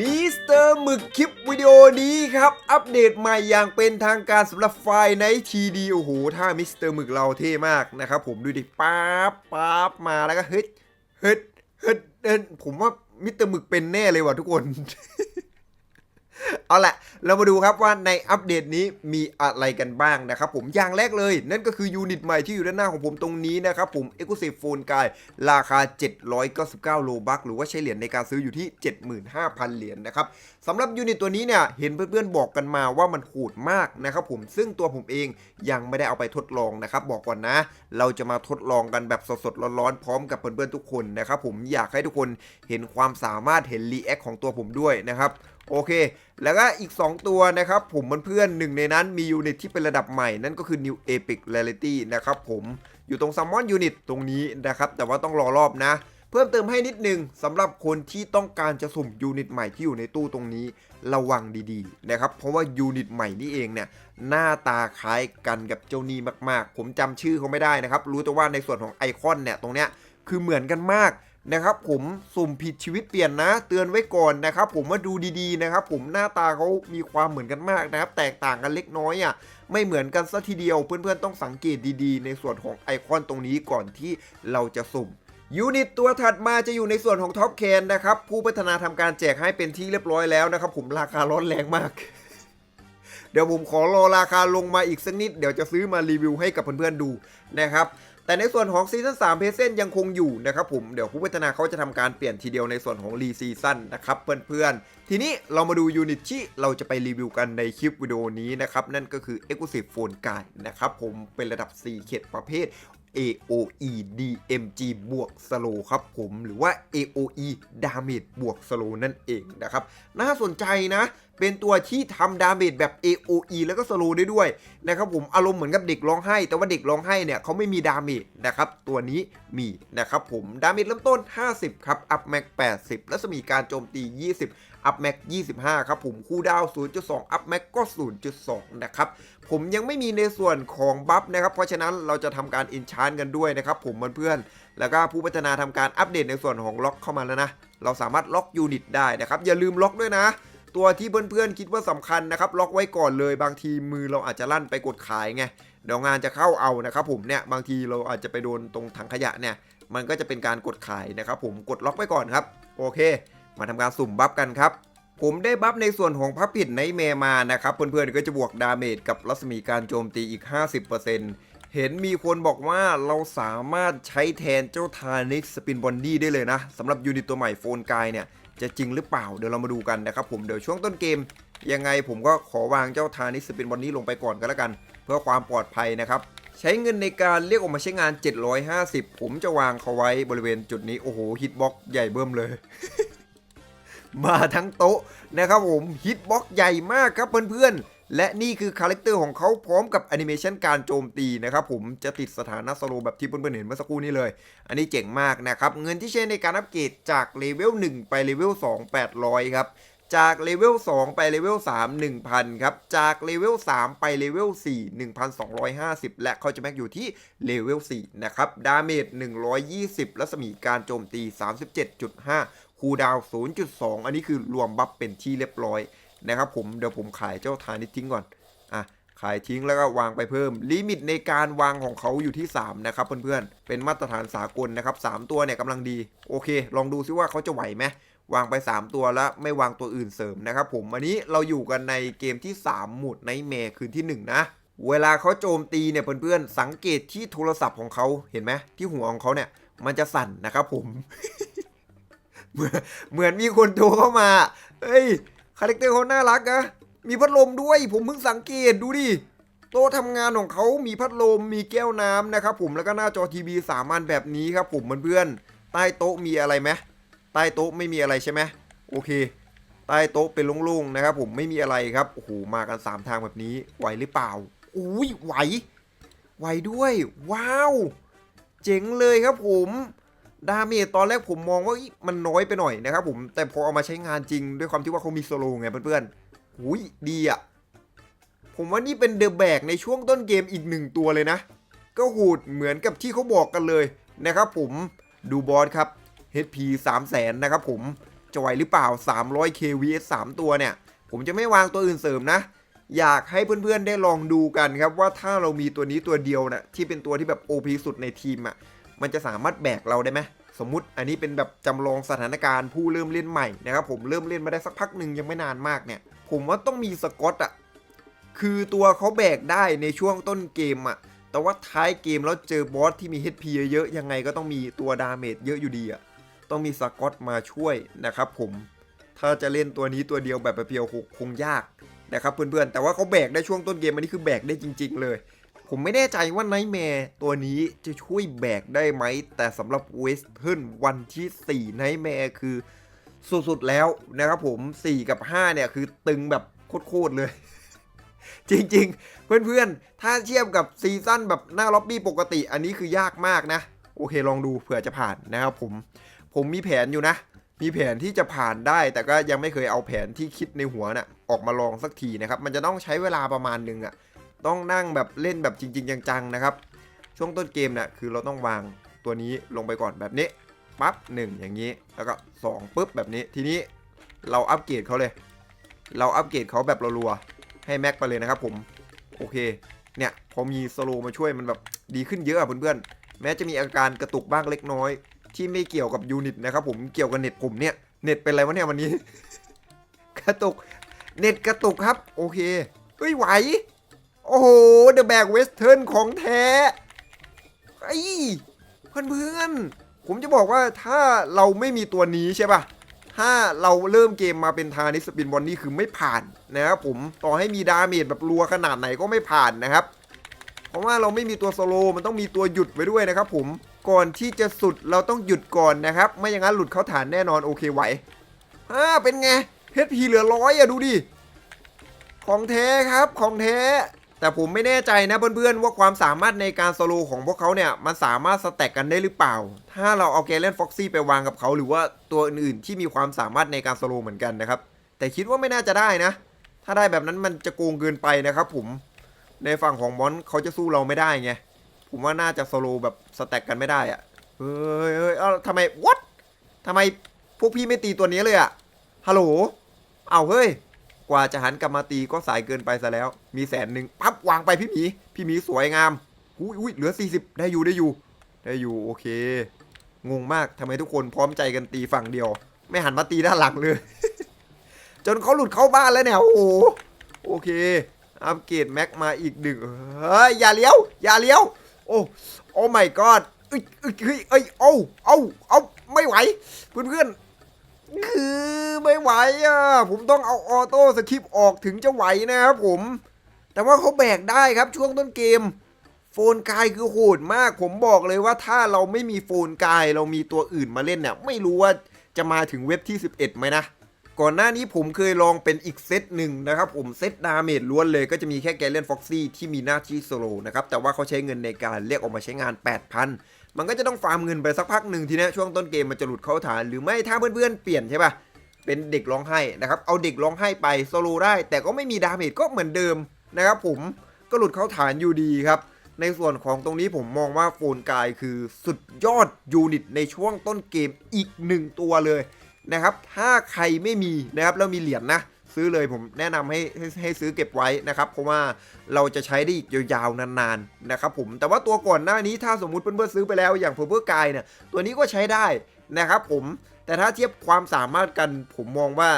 มิสเตอร์หมึกคลิปวิดีโอนี้ครับ อัปเดตใหม่อย่างเป็นทางการสำหรับไฟล์ในทีดีโอ้โหถ้ามิสเตอร์หมึกเราเท่มากนะครับผมดูดิป๊าบป๊าบมาแล้วก็เฮ้ยเฮ้ยเฮ้ยเฮ้ยผมว่ามิสเตอร์หมึกเป็นแน่เลยว่ะทุกคน เอาละเรามาดูครับว่าในอัปเดตนี้มีอะไรกันบ้างนะครับผมอย่างแรกเลย นั่นก็คือยูนิตใหม่ที่อยู่ด้านหน้าของผมตรงนี้นะครับผม e x c l u s i v e Phone Guy ราคา 799 โลบักหรือว่าใช้เหรียญในการซื้ออยู่ที่ 75,000 เหรียญนะครับสำหรับยูนิตตัวนี้เนี่ยเห็นเพื่อนๆบอกกันมาว่ามันโหดมากนะครับผมซึ่งตัวผมเองยังไม่ได้เอาไปทดลองนะครับบอกก่อนนะ เราจะมาทดลองกันแบบสดๆร้อนๆพร้อมกับเพื่อนๆทุกคนนะครับผมอยากให้ทุกคนเห็นความสามารถเห็นรีแอคของตัวผมด้วยนะครับโอเค แล้วก็อีก 2 ตัวนะครับผมเพื่อนๆหนึ่งในนั้นมียูนิตที่เป็นระดับใหม่นั่นก็คือ New Epic Rarity นะครับผมอยู่ตรง Summon Unit ตรงนี้นะครับแต่ว่าต้องรอรอบนะ เพิ่มเติมให้นิดนึงสำหรับคนที่ต้องการจะสุ่มยูนิตใหม่ที่อยู่ในตู้ตรงนี้ระวังดีๆนะครับเพราะว่ายูนิตใหม่นี่เองเนี่ยหน้าตาคล้ายกันกับเจ้านี้มากๆ ผมจำชื่อเขาไม่ได้นะครับรู้แต่ว่าในส่วนของไอคอนเนี่ยตรงเนี้ยคือเหมือนกันมากนะครับผมสุ่มผิดชีวิตเปลี่ยนนะ เตือนไว้ก่อนนะครับผมมาดูดีๆนะครับผมหน้าตาเขามีความเหมือนกันมากนะครับแตกต่างกันเล็กน้อยอะไม่เหมือนกันซะทีเดียวเพื่อนๆต้องสังเกตดีๆ ในส่วนของไอคอนตรงนี้ก่อนที่เราจะสุ่ม ยูนิตตัวถัดมาจะอยู่ในส่วนของท็อปแคนนะครับ ผู้พัฒนาทำการแจกให้เป็นที่เรียบร้อยแล้วนะครับ ผมราคาร้อนแรงมาก เดี๋ยวผมขอรอราคาลงมาอีกสักนิด เดี๋ยวจะซื้อมารีวิวให้กับเพื่อนๆดูนะครับแต่ในส่วนของซีซั่น3เพเซนยังคงอยู่นะครับผมเดี๋ยวผู้พัฒนาเขาจะทำการเปลี่ยนทีเดียวในส่วนของรีซีซั่นนะครับเพื่อนๆ ทีนี้เรามาดูยูนิตที่เราจะไปรีวิวกันในคลิปวิดีโอนี้นะครับ นั่นก็คือ Exclusive Phone Guide นะครับผมเป็นระดับ 4 เขตประเภท AOE DMG บวกสโลครับผมหรือว่า AOE Damage บวกสโลนั่นเองนะครับ น่าสนใจนะ เป็นตัวที่ทำดาเมจแบบ AOE แล้วก็สโลได้ด้วยนะครับผมอารมณ์เหมือนกับเด็กร้องไห้ แต่ว่าเด็กร้องไห้เนี่ยเขาไม่มีดาเมจนะครับ ตัวนี้มีนะครับผมดาเมจเริ่มต้น 50 ครับ อัพแม็ก80รัศมีการโจมตี 20 อัพแม็ก25 ครับผมคูลดาวน์0.2 อัพแม็กก็ 0.2 นะครับ ผมยังไม่มีในส่วนของบัฟนะครับ เพราะฉะนั้นเราจะทำการอินชานกันด้วยนะครับผมเพื่อนๆแล้วก็ผู้พัฒนาทำการอัปเดตในส่วนของล็อกเข้ามาแล้วนะ เราสามารถล็อกยูนิตได้นะครับ อย่าลืมล็อกด้วยนะตัวที่เพื่อนๆคิดว่าสำคัญนะครับ ล็อกไว้ก่อนเลย บางทีมือเราอาจจะลั่นไปกดขายไงเดี๋ยวงานจะเข้าเอานะครับผมเนี่ยบางทีเราอาจจะไปโดนตรงถังขยะเนี่ย มันก็จะเป็นการกดขายนะครับผมกดล็อกไว้ก่อนครับ โอเค มาทำการสุ่มบัฟกันครับ ผมได้บัฟในส่วนของพับผิดในเมมานะครับ เพื่อนๆก็จะบวกดาเมจกับรัศมีการโจมตีอีก 50%เห็นมีคนบอกว่าเราสามารถใช้แทนเจ้าทานิกสปินบอนดี้ได้เลยนะสำหรับยูนิตตัวใหม่โฟนกายเนี่ยจะจริงหรือเปล่าเดี๋ยวเรามาดูกันนะครับผมเดี๋ยวช่วงต้นเกม ยังไงผมก็ขอวางเจ้าทานิกสปินบอนดี้ลงไปก่อนก็แล้วกัน เพื่อความปลอดภัยนะครับ ใช้เงินในการเรียกออกมาใช้งาน 750 ผมจะวางเขาไว้บริเวณจุดนี้ โอ้โหฮิตบ็อกใหญ่เบิ่มเลย มาทั้งโต๊ะนะครับผมฮิตบ็อกใหญ่มากครับเพื่อนๆ และนี่คือคาแรคเตอร์ของเขาพร้อมกับแอนิเมชันการโจมตีนะครับผมจะติดสถานะสโลแบบที่เพื่อนๆ เห็นเมื่อสักครู่นี้เลย อันนี้เจ๋งมากนะครับ เงินที่ใช้ในการอัปเกรดจากเลเวล1ไปเลเวล2 800 ครับจากเลเวล2ไปเลเวล3 1,000 ครับ จากเลเวล3ไปเลเวล4 1,250 และเขาจะแม็กอยู่ที่เลเวล4นะครับ ดาเมจ 120 รัศมีการโจมตี 37.5 คูดาว 0.2 อันนี้คือรวมบัฟเป็นที่เรียบร้อยนะครับผมเดี๋ยวผมขายเจ้าทานิทิ้งก่อนอะขายทิ้งแล้วก็วางไปเพิ่ม ลิมิตในการวางของเขาอยู่ที่ 3 นะครับเพื่อนๆ เป็นมาตรฐานสากลนะครับ 3 ตัวเนี่ยกำลังดี โอเค ลองดูซิว่าเขาจะไหวไหมวางไป 3 ตัวแล้วไม่วางตัวอื่นเสริมนะครับผม อันนี้เราอยู่กันในเกมที่ 3 หมุดในเมคืนที่ 1 นะ เวลาเขาโจมตีเนี่ยเพื่อนๆ สังเกตที่โทรศัพท์ของเขาเห็นไหมที่หัวของเขาเนี่ยมันจะสั่นนะครับผม เหมือนเหมือนมีคนโทรเข้ามาเฮ้ย คาแรคเตอร์เขาน่ารักนะ มีพัดลมด้วย ผมเพิ่งสังเกตดูดิ โต๊ะทำงานของเขามีพัดลม มีแก้วน้ำนะครับผม แล้วก็หน้าจอทีวีสามอันแบบนี้ครับผมเพื่อนๆ ใต้โต๊ะมีอะไรไหมใต้โต๊ะไม่มีอะไรใช่ไหมโอเค ใต้โต๊ะเป็นโล่งๆนะครับผม ไม่มีอะไรครับ โอ้โห มากัน 3 ทางแบบนี้ ไหวหรือเปล่า อุ้ยไหว ไหวด้วย ว้าว เจ๋งเลยครับผม ดาเมจตอนแรกผมมองว่ามันน้อยไปหน่อยนะครับผมแต่พอเอามาใช้งานจริงด้วยความที่ว่าเขามีโซโลไงเพื่อนๆหุยดีอะ ผมว่านี่เป็นเดอะแบกในช่วงต้นเกมอีกหนึ่งตัวเลยนะ ก็หูดเหมือนกับที่เขาบอกกันเลยนะครับผมดูบอสครับ HP 3 0 0แสนนะครับผมจะไหวหรือเปล่า 300 k vs 3 ตัวเนี่ย ผมจะไม่วางตัวอื่นเสริมนะ อยากให้เพื่อนๆได้ลองดูกันครับว่าถ้าเรามีตัวนี้ตัวเดียวนะที่เป็นตัวที่แบบ OP สุดในทีมอะ่ะ มันจะสามารถแบกเราได้ไหมสมมุติอันนี้เป็นแบบจำลองสถานการณ์ผู้เริ่มเล่นใหม่นะครับผมเริ่มเล่นมาได้สักพักหนึ่งยังไม่นานมากเนี่ย ผมว่าต้องมีสกอตอะ่ะคือตัวเขาแบกได้ในช่วงต้นเกมอะ่ะแต่ว่าท้ายเกมแล้วเจอบอสที่มี HP เยอะๆยังไงก็ต้องมีตัวดาเมจเยอะอยู่ดีอะ่ะต้องมีสกอตมาช่วยนะครับผมถ้าจะเล่นตัวนี้ตัวเดียวแบบเพียวๆคงยากนะครับเพื่อนๆแต่ว่าเขาแบกได้ช่วงต้นเกมอันนี้คือแบกได้จริง ๆ เลย ผมไม่แน่ใจว่าไนท์แมร์ตัวนี้จะช่วยแบกได้ไหม แต่สำหรับเวสเทิร์นวันที่ 4 ไนท์แมร์คือสุดๆแล้วนะครับผม 4 กับ 5 เนี่ย คือตึงแบบโคตรๆเลย จริงๆ เพื่อนๆ ถ้าเทียบกับซีซั่นแบบหน้าล็อบบี้ปกติ อันนี้คือยากมากนะ โอเคลองดูเผื่อจะผ่านนะครับผม ผมมีแผนอยู่นะ มีแผนที่จะผ่านได้ แต่ก็ยังไม่เคยเอาแผนที่คิดในหัวน่ะออกมาลองสักทีนะครับ มันจะต้องใช้เวลาประมาณหนึงอะ ต้องนั่งแบบเล่นแบบจริง ๆ จังๆนะครับ ช่วงต้นเกมน่ะคือเราต้องวางตัวนี้ลงไปก่อนแบบนี้ปั๊บหนึ่งอย่างนี้แล้วก็สองปุ๊บแบบนี้ทีนี้เราอัปเกรดเขาเลย เราอัปเกรดเขาแบบรัวๆให้แม็กไปเลยนะครับผมโอเคเนี่ยพอมีสโลว์มาช่วยมันแบบดีขึ้นเยอะอะเพื่อนๆแม้จะมีอาการกระตุกบ้างเล็กน้อย ที่ไม่เกี่ยวกับยูนิตนะครับผมเกี่ยวกับเน็ตผมเนี่ยเน็ตเป็นอะไรวะเนี่ยวันนี้ กระตุกเน็ตกระตุกครับ โอเคเฮ้ยไหว โอ้โหเดอะแบกเวสเทิร์นของแท้ไอ้เพื่อนๆผมจะบอกว่าถ้าเราไม่มีตัวนี้ใช่ป่ะ ถ้าเราเริ่มเกมมาเป็นทานิสปินบอลนี่คือไม่ผ่านนะครับผมต่อให้มีดาเมจแบบรัวขนาดไหนก็ไม่ผ่านนะครับ เพราะว่าเราไม่มีตัวโซโลมันต้องมีตัวหยุดไว้ด้วยนะครับผมก่อนที่จะสุดเราต้องหยุดก่อนนะครับ ไม่อย่างนั้นหลุดเข้าฐานแน่นอนโอเคไหวฮ่าเป็นไงเพชรพีเหลือร้อยอะดูดิของแท้ครับของแท้ แต่ผมไม่แน่ใจนะเพื่อนๆ ว่าความสามารถในการโซโลของพวกเขาเนี่ย มันสามารถสแต็กกันได้หรือเปล่า ถ้าเราเอาเกเลนฟ็อกซี่ไปวางกับเขาหรือว่าตัวอื่นๆที่มีความสามารถในการโซโลเหมือนกันนะครับ แต่คิดว่าไม่น่าจะได้นะ ถ้าได้แบบนั้นมันจะโกงเกินไปนะครับผมในฝั่งของมอนเขาจะสู้เราไม่ได้ไงผมว่าน่าจะโซโลแบบสแต็กกันไม่ได้อะเฮ้ยเฮ้ยเอ้าทำไม what ทำไมพวกพี่ไม่ตีตัวนี้เลยอะฮัลโหลเอาเฮ้ย กว่าจะหันกลับมาตีก็สายเกินไปซะแล้ว มีแสนหนึ่งปั๊บวางไปพี่หมี พี่หมีสวยงามอุ้ยอุ้ยเหลือ 40 ได้อยู่ได้อยู่ ได้อยู่โอเค งงมากทำไมทุกคนพร้อมใจกันตีฝั่งเดียว ไม่หันมาตีด้านหลังเลย จนเขาหลุดเข้าบ้านแล้วเนี่ยโอ้โหโอเค อัปเกรดแม็กมาอีกหนึ่งเฮ้ยอย่าเลี้ยว อย่าเลี้ยว โอ้โอ้ my god เอ้ยเอ้ยเฮ้ยเอ้ยเอาเอาเอาไม่ไหว เพื่อนๆ คือไม่ไหวอะ ผมต้องเอาออโต้สคริปต์ออกถึงจะไหวนะครับผม แต่ว่าเขาแบกได้ครับช่วงต้นเกม โฟนกายคือโหดมาก ผมบอกเลยว่าถ้าเราไม่มีโฟนกายเรามีตัวอื่นมาเล่นเนี่ย ไม่รู้ว่าจะมาถึงเว็บที่ 11ไหมนะ ก่อนหน้านี้ผมเคยลองเป็นอีกเซตหนึ่งนะครับผมเซตดาเมจล้วนเลยก็จะมีแค่แกเลนฟ็อกซี่ที่มีหน้าที่โซโลนะครับแต่ว่าเขาใช้เงินในการเรียกออกมาใช้งาน 8,000 มันก็จะต้องฟาร์มเงินไปสักพักหนึ่งทีนี้ช่วงต้นเกมมันจะหลุดเข้าฐานหรือไม่ถ้าเพื่อนๆเปลี่ยนใช่ปะเป็นเด็กร้องไห้นะครับเอาเด็กร้องไห้ไปโซโลได้ แต่ก็ไม่มีดาเมจก็เหมือนเดิมนะครับผมก็หลุดเข้าฐานอยู่ดีครับในส่วนของตรงนี้ผมมองว่าโฟนกายคือสุดยอดยูนิตในช่วงต้นเกมอีกหนึ่งตัวเลย นะครับ ถ้าใครไม่มีนะครับแล้วมีเหรียญนะซื้อเลยผมแนะนำให้ให้ให้ซื้อเก็บไว้นะครับ เพราะว่าเราจะใช้ได้อีกยาวๆนานๆนะครับผมแต่ว่าตัวก่อนหน้านี้ถ้าสมมุติเพื่อนๆซื้อไปแล้วอย่างเพอร์เ r กายเนี่ยตัวนี้ก็ใช้ได้นะครับผมแต่ถ้าเทียบความสามารถกันผมมองว่า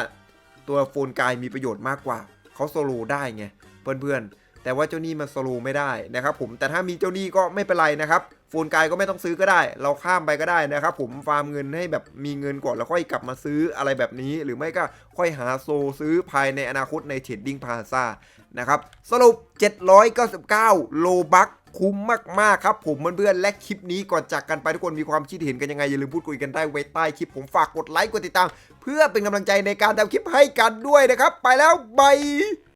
ตัวโฟนกายมีประโยชน์มากกว่าเขาโซโลได้ไงเพื่อนๆ แต่ว่าเจ้านี่มันสโลไม่ได้นะครับผมแต่ถ้ามีเจ้านี่ก็ไม่เป็นไรนะครับโฟนกายก็ไม่ต้องซื้อก็ได้ เราข้ามไปก็ได้นะครับผมฟาร์มเงินให้แบบมีเงินก่อนแล้วค่อยกลับมาซื้ออะไรแบบนี้ หรือไม่ก็ค่อยหาโซซื้อภายในอนาคตในเทรดดิ้งพาซานะครับสรุป 799 โลบัคคุ้มมากๆครับผมเพื่อนๆและคลิปนี้ก่อนจากกันไปทุกคนมีความคิดเห็นกันยังไง อย่าลืมพูดคุยกันได้ไว้ใต้คลิปผมฝากกดไลค์กดติดตาม เพื่อเป็นกำลังใจในการทำคลิปให้กันด้วยนะครับ ไปแล้วบาย